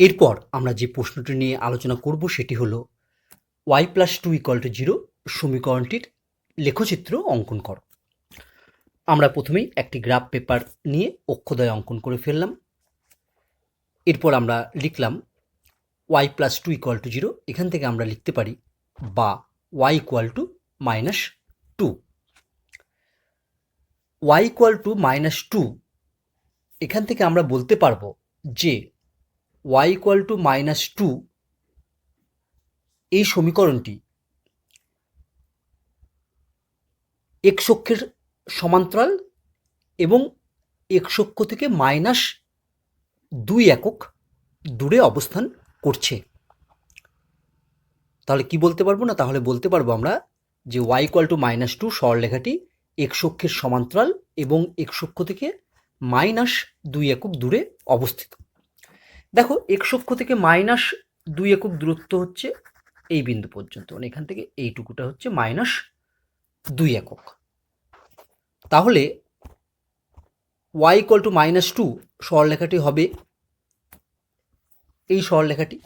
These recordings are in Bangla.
এরপর আমরা যে প্রশ্নটি নিয়ে আলোচনা করব সেটি হলো y plus two equal to zero সমীকরণটির লেখচিত্র অঙ্কন করো। আমরা প্রথমেই একটি গ্রাফ পেপার নিয়ে অক্ষদয় অঙ্কন করে ফেললাম। এরপর আমরা লিখলাম y plus two equal to zero এখান থেকে আমরা লিখতে পারি বা y equal to minus two y equal to minus two এখান থেকে আমরা বলতে পারব যে y equal to minus two এই সমীকরণটি এক্স অক্ষের সমান্তরাল এবং এক্স অক্ষ থেকে মাইনাস দুই একক দূরে অবস্থান করছে। তাহলে কি বলতে পারব না? তাহলে বলতে পারব আমরা যে y equal to minus two সরলেখাটি x অক্ষের সমান্তরাল এবং এক্স অক্ষ থেকে মাইনাস দুই একক দূরে অবস্থিত। দেখো এক্স অক্ষ থেকে মাইনাস দুই একক দূরত্ব হচ্ছে এই বিন্দু পর্যন্ত। মানে এখান থেকে এইটুকুটা হচ্ছে মাইনাস দুই একক। তাহলে y equal to minus two সরলেখাটি হবে এই সরলেখাটি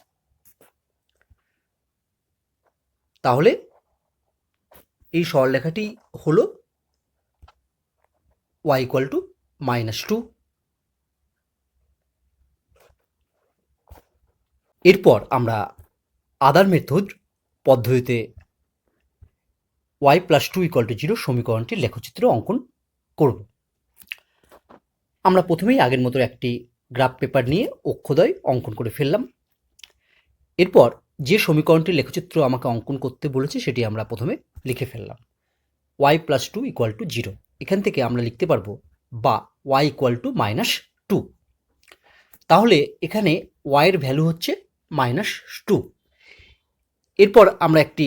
তাহলে এই সরলেখাটি হলো y equal to minus two এরপর আমরা আদার মেথড পদ্ধতিতে y plus two equal to zero সমীকরণটির লেখচিত্র অঙ্কন করব। আমরা প্রথমেই আগের মতো একটি গ্রাফ পেপার নিয়ে অক্ষদয় অঙ্কন করে ফেললাম। এরপর যে সমীকরণটির লেখচিত্র আমাকে অঙ্কন করতে বলেছে সেটি আমরা প্রথমে লিখে ফেললাম। Y plus two equal to zero এখান থেকে আমরা লিখতে পারব বা y equal to minus two তাহলে এখানে ওয়াইয়ের ভ্যালু হচ্ছে মাইনাস টু এরপর আমরা একটি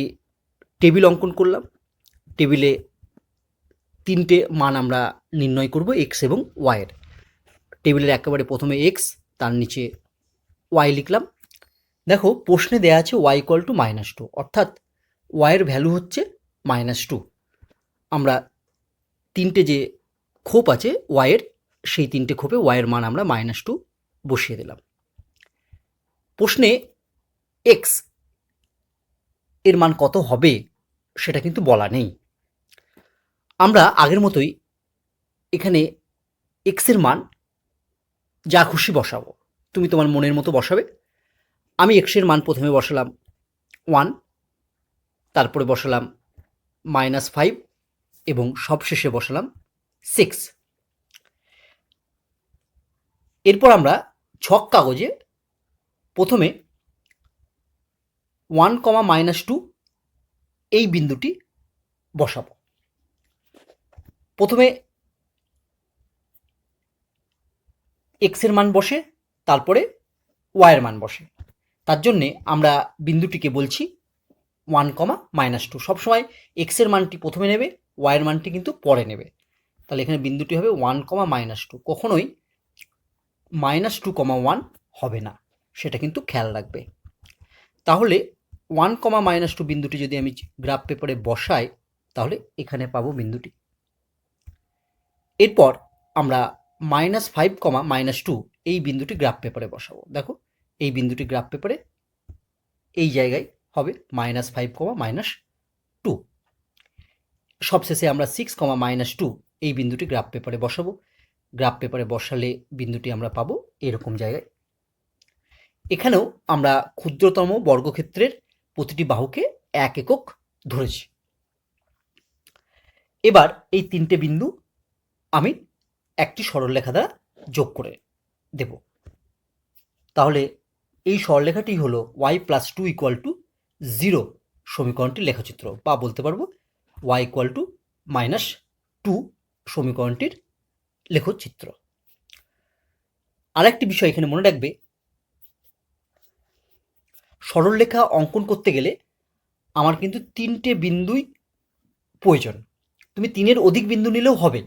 টেবিল অঙ্কন করলাম। টেবিলে তিনটে মান আমরা নির্ণয় করব এক্স এবং ওয়াইয়ের টেবিলের একেবারে প্রথমে এক্স তার নিচে ওয়াই লিখলাম। দেখো, প্রশ্নে দেয়া আছে y equal to minus two অর্থাৎ ওয়াইয়ের ভ্যালু হচ্ছে মাইনাস টু আমরা তিনটে যে খোপ আছে ওয়াইয়ের সেই তিনটে খোপে ওয়াইয়ের মান আমরা মাইনাস টু বসিয়ে দিলাম। প্রশ্নে এক্সের মান কত হবে সেটা কিন্তু বলা নেই। আমরা আগের মতোই এখানে এক্সের মান যা খুশি বসাবো। তুমি তোমার মনের মতো বসাবে। আমি এক্সের মান প্রথমে বসালাম ওয়ান তারপরে বসালাম মাইনাস ফাইভ এবং সবশেষে বসালাম সিক্স এরপর আমরা ছক কাগজে প্রথমে ওয়ান কমা মাইনাস টু এই বিন্দুটি বসাবো। প্রথমে এক্সের মান বসে, তারপরে ওয়াইয়ের মান বসে। তার জন্যে আমরা বিন্দুটিকে বলছি ওয়ান কমা মাইনাস টু। সবসময় এক্সের মানটি প্রথমে নেবে ওয়াইয়ের মানটি কিন্তু পরে নেবে। তাহলে এখানে বিন্দুটি হবে ওয়ান কমা মাইনাস টু। কখনোই মাইনাস টু কমা ওয়ান হবে না। সেটা কিন্তু খেয়াল রাখবে। তাহলে ওয়ান কমা মাইনাস টু বিন্দুটি যদি আমি গ্রাফ পেপারে বসাই, তাহলে এখানে পাবো বিন্দুটি। এরপর আমরা minus five comma minus two এই বিন্দুটি গ্রাফ পেপারে বসাবো। দেখো, এই বিন্দুটি গ্রাফ পেপারে এই জায়গায় হবে minus five comma minus two সবশেষে আমরা সিক্স কমা মাইনাস টু এই বিন্দুটি গ্রাফ পেপারে বসাবো। গ্রাফ পেপারে বসালে বিন্দুটি আমরা পাবো এরকম জায়গায়। এখানেও আমরা ক্ষুদ্রতম বর্গক্ষেত্রের প্রতিটি বাহুকে এক একক ধরেছি। এবার এই তিনটে বিন্দু আমি একটি সরলরেখা দ্বারা যোগ করে দেব। তাহলে এই সরলরেখাটি হলো y plus two equal to zero সমীকরণটির লেখাচিত্র, বা বলতে পারব y equal to minus two সমীকরণটির লেখচিত্র। আরেকটি বিষয় এখানে মনে রাখবে সরলরেখা অঙ্কন করতে গেলে আমার কিন্তু তিনটে বিন্দুই প্রয়োজন। তুমি তিনের অধিক বিন্দু নিলেও হবে,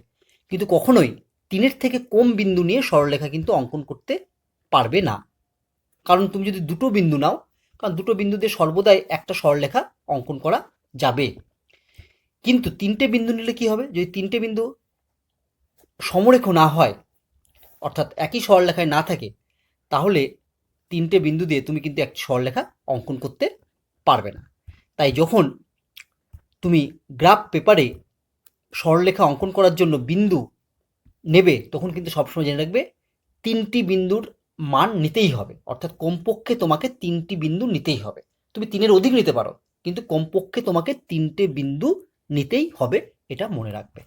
কিন্তু কখনোই তিনের থেকে কম বিন্দু নিয়ে সরলরেখা কিন্তু অঙ্কন করতে পারবে না। কারণ তুমি যদি দুটো বিন্দু নাও, কারণ দুটো বিন্দুতে সর্বদাই একটা সরলরেখা অঙ্কন করা যাবে। কিন্তু তিনটে বিন্দু নিলে কি হবে? যদি তিনটে বিন্দু সমরেখ না হয়, অর্থাৎ একই সরলরেখায় না থাকে, তাহলে তিনটে বিন্দু দিয়ে তুমি কিন্তু এক সরলরেখা অঙ্কন করতে পারবে না। তাই যখন তুমি গ্রাফ পেপারে সরলরেখা অঙ্কন করার জন্য বিন্দু নেবে, তখন কিন্তু সবসময় জেনে রাখবে তিনটি বিন্দুর মান নিতেই হবে। অর্থাৎ কমপক্ষে তোমাকে তিনটি বিন্দু নিতেই হবে। তুমি তিনের অধিক নিতে পারো, কিন্তু কমপক্ষে তোমাকে তিনটে বিন্দু নিতেই হবে, এটা মনে রাখবে।